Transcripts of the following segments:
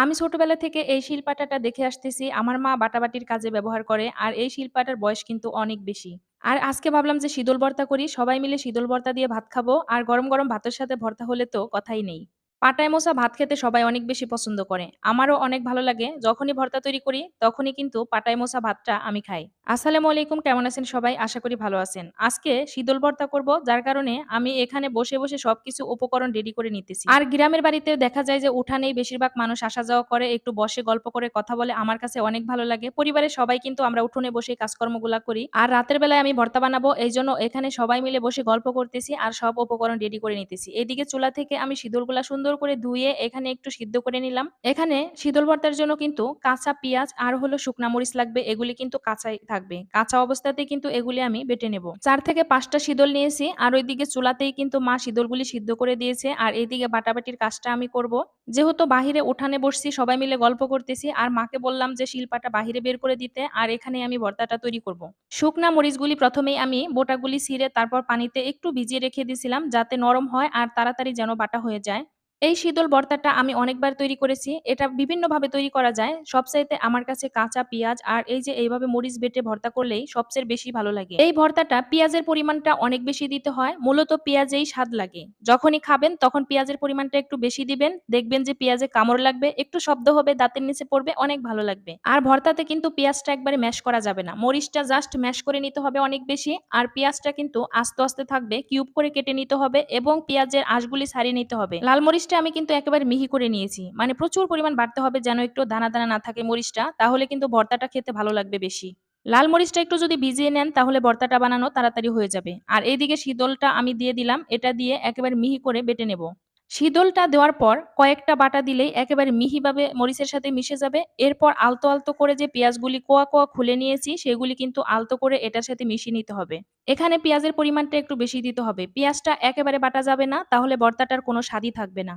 আমি ছোটবেলা থেকে এই শিলপাটাটা দেখে আসতেছি। আমার মা বাটাবাটির কাজে ব্যবহার করে। আর এই শিলপাটার বয়স কিন্তু অনেক বেশি। আর আজকে ভাবলাম যে শীতল ভর্তা করি। সবাই মিলে শীতল ভর্তা দিয়ে ভাত খাব। আর গরম, গরম ভাতের সাথে ভর্তা হলে তো কথাই নেই। পাটায় মোছা ভাত খেতে সবাই অনেক বেশি পছন্দ করে। আমারও অনেক ভালো লাগে। যখনই ভর্তা তৈরি করি, তখনই কিন্তু পাটায় মোছা ভাতটা আমি খাই। আসসালামু আলাইকুম কেমন আছেন সবাই? আশা করি ভালো আছেন। আজকে শীতল ভর্তা করব যার কারণে আমি এখানে বসে, বসে সবকিছু উপকরণ রেডি করে নিতেছি। আর গ্রামের বাড়িতে দেখা যায় যে উঠানেই বেশিরভাগ মানুষ আসা যাওয়া করে, একটু বসে গল্প করে কথা বলে আমার কাছে অনেক ভালো লাগে। পরিবারের সবাই কিন্তু আমরা উঠোনে বসে কাজকর্মগুলা করি। আর রাতের বেলায় আমি ভর্তা বানাবো এইজন্য এখানে সবাই মিলে বসে গল্প করতেছি আর সব উপকরণ রেডি করে নিতেছি। এদিকে চুলা থেকে আমি শীতলগুলা সুন্দর করে ধুয়ে এখানে একটু সিদ্ধ করে নিলাম। এখানে শীতল ভর্তার জন্য কিন্তু কাঁচা পেঁয়াজ আর হলো শুকনা মরিচ লাগবে। এগুলি কিন্তু কাঁচাই থাকবে। কাঁচা অবস্থাতেই কিন্তু এগুলি আমি বেটে নেব। চার থেকে পাঁচটা শীতল নিয়েছি, আর ওইদিকে চুলাতেই কিন্তু মা শীতলগুলি সিদ্ধ করে দিয়েছে, আর এইদিকে বাটাবাটির কাজটা আমি করব। যেহেতু বাহিরে উঠানে বসছি, সবাই মিলে গল্প করতেছি, আর মাকে বললাম যে শিল্পাটা বাহিরে বের করে দিতে, আর এখানে আমি ভর্তাটা তৈরি করব। শুকনা মরিচগুলি প্রথমেই আমি বোটাগুলি ছিঁড়ে তারপর পানিতে একটু ভিজিয়ে রেখে দিয়েছিলাম, যাতে নরম হয় আর তাড়াতাড়ি যেন বাটা হয়ে যায়। এই শীতল ভর্তাটা আমি অনেকবার তৈরি করেছি। এটা বিভিন্নভাবে তৈরি করা যায়। সবচাইতে আমার কাছে কাঁচা পেঁয়াজ আর এই যে এইভাবে মরিচ বেটে ভর্তা করলেই সবচেয়ে বেশি ভালো লাগে। এই ভর্তাটা পেঁয়াজের পরিমাণটা অনেক বেশি দিতে হয়। মূলত পেঁয়াজেই স্বাদ লাগে। যখনই খাবেন তখন পেঁয়াজের পরিমাণটা একটু বেশি দিবেন। দেখবেন যে পেঁয়াজে কামড় লাগবে, একটু শব্দ হবে, দাঁতের নিচে পড়বে, অনেক ভালো লাগবে। আর ভর্তাতে কিন্তু পেঁয়াজটা একবারে ম্যাশ করা যাবে না। মরিচটা জাস্ট ম্যাশ করে নিতে হবে অনেক বেশি। আর পেঁয়াজটা কিন্তু আস্তে, আস্তে থাকবে। কিউব করে কেটে নিতে হবে এবং পেঁয়াজের আঁশগুলি ছাড়িয়ে নিতে হবে। লাল মরিচ মরিচটা আমি কিন্তু একেবারে মিহি করে নিয়েছি। মানে প্রচুর পরিমাণ বাড়তে হবে যেন একটু দানা, দানা না থাকে মরিচটা। তাহলে কিন্তু ভর্তাটা খেতে ভালো লাগবে বেশি। লাল মরিচটা একটু যদি ভিজিয়ে নেন তাহলে ভর্তাটা বানানো তাড়াতাড়ি হয়ে যাবে। আর এইদিকে শীতলটা আমি দিয়ে দিলাম। এটা দিয়ে একেবারে মিহি করে বেটে নেব। শীতলটা দেওয়ার পর কয়েকটা বাটা দিলেই একেবারে মিহিভাবে মরিচের সাথে মিশে যাবে। এরপর আলতো, আলতো করে যে পেঁয়াজগুলি কোয়া, কোয়া খুলে নিয়েছি সেগুলি কিন্তু আলতো করে এটার সাথে মিশিয়ে নিতে হবে। এখানে পেঁয়াজের পরিমাণটা একটু বেশি দিতে হবে। পেঁয়াজটা একেবারে বাটা যাবে না তাহলে ভর্তাটার কোনো স্বাদই থাকবে না।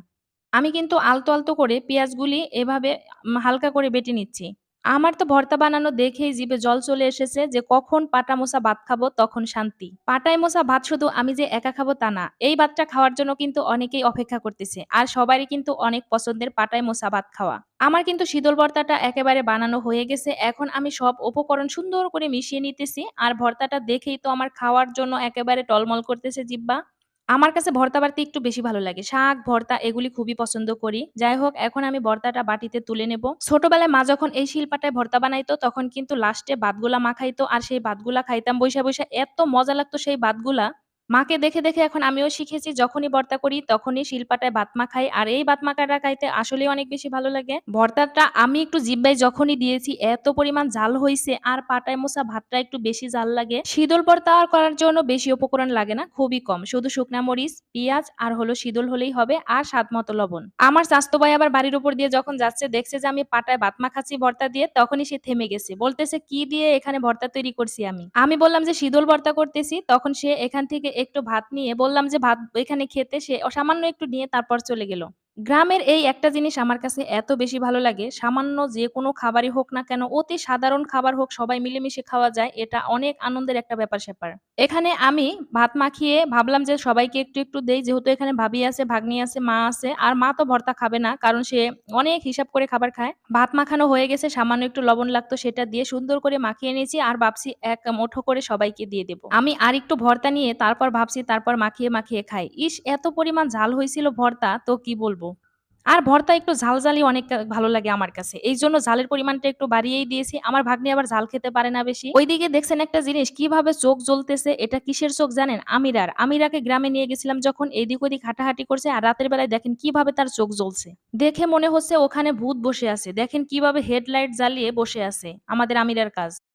আমি কিন্তু আলতো, আলতো করে পেঁয়াজগুলি এভাবে হালকা করে বেটে নিচ্ছি। আমার তো ভর্তা বানানো দেখেই জিভে জল চলে এসেছে যে কখন পাটা মোছা ভাত খাব তখন শান্তি। পাটায় মোছা ভাত শুধু আমি যে একা খাব তা না। এই ভাতটা খাওয়ার জন্য কিন্তু অনেকেই অপেক্ষা করতেছে। আর সবারই কিন্তু অনেক পছন্দের পাটায় মোছা ভাত খাওয়া। আমার কিন্তু শীতল ভর্তাটা একেবারে বানানো হয়ে গেছে। এখন আমি সব উপকরণ সুন্দর করে মিশিয়ে নিতেছি। আর ভর্তাটা দেখেই তো আমার খাওয়ার জন্য একেবারে টলমল করতেছে জিব্বা। আমার কাছে ভর্তা বাড়তে একটু বেশি ভালো লাগে। শাক, ভর্তা এগুলি খুবই পছন্দ করি। যাই হোক এখন আমি ভর্তাটা বাটিতে তুলে নেব। ছোটবেলায় মা যখন এই শিল্পাটায় ভর্তা বানাইতো তখন কিন্তু লাস্টে ভাতগুলা মাখাইতো আর সেই ভাতগুলা খাইতাম বৈশা বৈশা এত মজা লাগতো সেই ভাতগুলা মাকে দেখে, দেখে এখন আমিও শিখেছি যখনই ভর্তা করি তখনই শিলপাটায় ভাত খাই আর এই ভাত মাখাটা খাইতে আসলেই অনেক বেশি ভালো লাগে। ভর্তাটা আমি একটু জিহ্বায় যখনই দিয়েছি এত পরিমাণ জাল হইছে আর পাটায় মোছা ভাতটা একটু বেশি জাল লাগে। শীতল ভর্তা করার জন্য বেশি উপকরণ লাগে না, খুবই কম। শুধু শুকনা মরিচ, পেঁয়াজ আর হলো শীতল হলেই হবে আর স্বাদ মতো লবণ। আমার স্বাস্থ্য ভাই আবার বাড়ির উপর দিয়ে যখন যাচ্ছে দেখছে যে আমি পাটায় ভাত খাচ্ছি ভর্তা দিয়ে তখনই সে থেমে গেছে। বলতেছে কি দিয়ে এখানে ভর্তা তৈরি করছি আমি। আমি বললাম যে শীতল ভর্তা করতেছি তখন সে এখান থেকে একটু ভাত নিয়ে বললাম যে, ভাত এখানে খেতে সে অসামান্য একটু নিয়ে তারপর চলে গেল। গ্রামের এই একটা জিনিস আমার কাছে এত বেশি ভালো লাগে সামান্য যে কোনো খাবারই হোক না কেন অতি সাধারণ খাবার হোক সবাই মিলেমিশে খাওয়া যায় এটা অনেক আনন্দের একটা ব্যাপার-স্যাপার। এখানে আমি ভাত মাখিয়ে ভাবলাম যে সবাইকে একটু, একটু দেই যেহেতু এখানে ভাবি আছে, ভাগ্নি আছে, মা আছে আর মা তো ভর্তা খাবে না কারণ সে অনেক হিসাব করে খাবার খায়। ভাত মাখানো হয়ে গেছে সামান্য একটু লবণ লাগতো সেটা দিয়ে সুন্দর করে মাখিয়ে নিয়েছি আর ভাবছি এক মুঠো করে সবাইকে দিয়ে দেব। আমি আরেকটু ভর্তা নিয়ে তারপর ভাবছি তারপর মাখিয়ে, মাখিয়ে খাই। ইস! এত পরিমাণ ঝাল হয়েছিল ভর্তা তো কি বলব। আর ভর্তা একটু ঝাল-ঝালি অনেক ভালো লাগে আমার কাছে। এই জন্য ঝালের পরিমাণটা একটু বাড়িয়েই দিয়েছি। আমার ভাগ্নি আবার ঝাল খেতে পারে না বেশি। ওইদিকে দেখছেন একটা জিনিস, কীভাবে চোখ জ্বলতেছে, এটা কিসের চোখ জানেন? আমিরার। আমিরাকে গ্রামে নিয়ে গেছিলাম যখন এদিক ওদিক হাঁটাহাঁটি করছে, আর রাতের বেলায় দেখেন কীভাবে তার চোখ জ্বলছে। দেখে মনে হচ্ছে ওখানে ভূত বসে আছে। দেখেন কীভাবে হেডলাইট জ্বালিয়ে বসে আছে। আমাদের আমিরার কাজ।